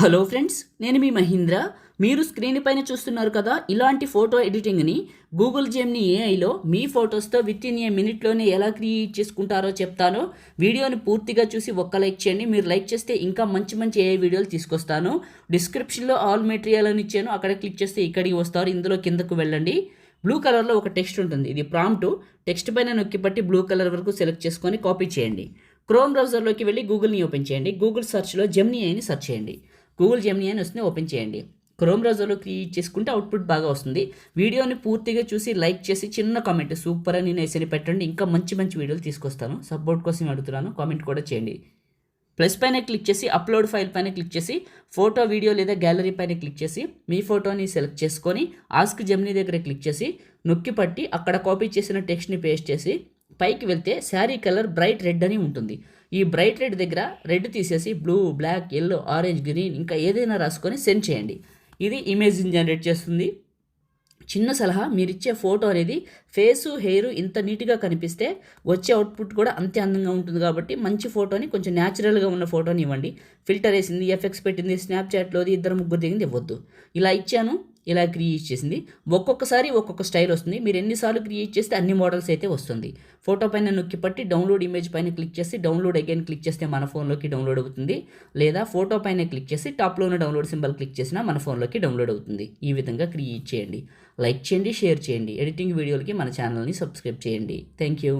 Hello friends నేను మీ మహీంద్ర. మీరు screen పైన చూస్తున్నారు కదా ఇలాంటి ఫోటో ఎడిటింగ్ని గూగుల్ జెమ్ని ఏఐలో మీ ఫొటోస్తో విత్ ఇన్ ఏ మినిట్లోనే ఎలా క్రియేట్ చేసుకుంటారో చెప్తాను. వీడియోని పూర్తిగా చూసి ఒక్క లైక్ చేయండి. మీరు లైక్ చేస్తే ఇంకా మంచి మంచి ఏఐ వీడియోలు తీసుకొస్తాను. డిస్క్రిప్షన్లో ఆల్ మెటీరియల్ అని ఇచ్చాను. అక్కడ క్లిక్ చేస్తే ఇక్కడికి వస్తారు. ఇందులో కిందకు వెళ్ళండి. బ్లూ కలర్లో ఒక టెక్స్ట్ ఉంటుంది. ఇది ప్రాంప్ట్. టెక్స్ట్ పైన నొక్కి పట్టి బ్లూ కలర్ వరకు సెలెక్ట్ చేసుకొని కాపీ చేయండి. క్రోమ్ బ్రౌజర్లోకి వెళ్ళి గూగుల్ని ఓపెన్ చేయండి. గూగుల్ సెర్చ్లో జెమ్ని అని సెర్చ్ చేయండి. గూగుల్ జెమిని అని వస్తుంది ఓపెన్ చేయండి. క్రోమ్ బ్రౌజర్లో క్రియేట్ చేసుకుంటే అవుట్పుట్ బాగా వస్తుంది. వీడియోని పూర్తిగా చూసి లైక్ చేసి చిన్న కామెంట్ సూపర్ అని నేసని పెట్టండి. ఇంకా మంచి మంచి వీడియోలు తీసుకొస్తాను. సపోర్ట్ కోసం అడుగుతున్నాను. కామెంట్ కూడా చేయండి. ప్లస్ పైన క్లిక్ చేసి అప్లోడ్ ఫైల్ పైన క్లిక్ చేసి ఫోటో వీడియో లేదా గ్యాలరీ పైన క్లిక్ చేసి మీ ఫోటోని సెలెక్ట్ చేసుకొని ఆస్క్ జెమ్నీ దగ్గర క్లిక్ చేసి నొక్కి పట్టి అక్కడ కాపీ చేసిన టెక్స్ట్ని పేస్ట్ చేసి పైకి వెళ్తే శారీ కలర్ బ్రైట్ రెడ్ అని ఉంటుంది. ఈ బ్రైట్ రెడ్ దగ్గర రెడ్ తీసేసి blue black yellow orange green ఇంకా ఏదైనా రాసుకొని సెండ్ చేయండి. ఇది ఇమేజ్ని జనరేట్ చేస్తుంది. చిన్న సలహా మీరు ఇచ్చే ఫోటో అనేది ఫేసు హెయిర్ ఇంత నీట్గా కనిపిస్తే వచ్చే అవుట్పుట్ కూడా అంతే అందంగా ఉంటుంది కాబట్టి మంచి ఫోటోని కొంచెం న్యాచురల్గా ఉన్న ఫోటోని ఇవ్వండి. ఫిల్టర్ వేసింది ఎఫెక్ట్స్ పెట్టింది స్నాప్చాట్లోది ఇద్దరు ముగ్గురు దిగింది ఇవ్వద్దు. ఇలా ఇచ్చాను. ఇలా క్రియేట్ చేసింది. ఒక్కొక్కసారి ఒక్కొక్క స్టైల్ వస్తుంది. మీరు ఎన్నిసార్లు క్రియేట్ చేస్తే అన్ని మోడల్స్ అయితే వస్తుంది. ఫోటో పైన నొక్కి పట్టి డౌన్లోడ్ ఇమేజ్ పైన క్లిక్ చేసి డౌన్లోడ్ అగైన్ క్లిక్ చేస్తే మన ఫోన్లోకి డౌన్లోడ్ అవుతుంది. లేదా ఫోటో పైన క్లిక్ చేసి టాప్లో ఉన్న డౌన్లోడ్ సింబల్ క్లిక్ చేసినా మన ఫోన్లోకి డౌన్లోడ్ అవుతుంది. ఈ విధంగా క్రియేట్ చేయండి. లైక్ చేయండి షేర్ చేయండి. ఎడిటింగ్ వీడియోలకి మన ఛానల్ని సబ్స్క్రైబ్ చేయండి. Thank you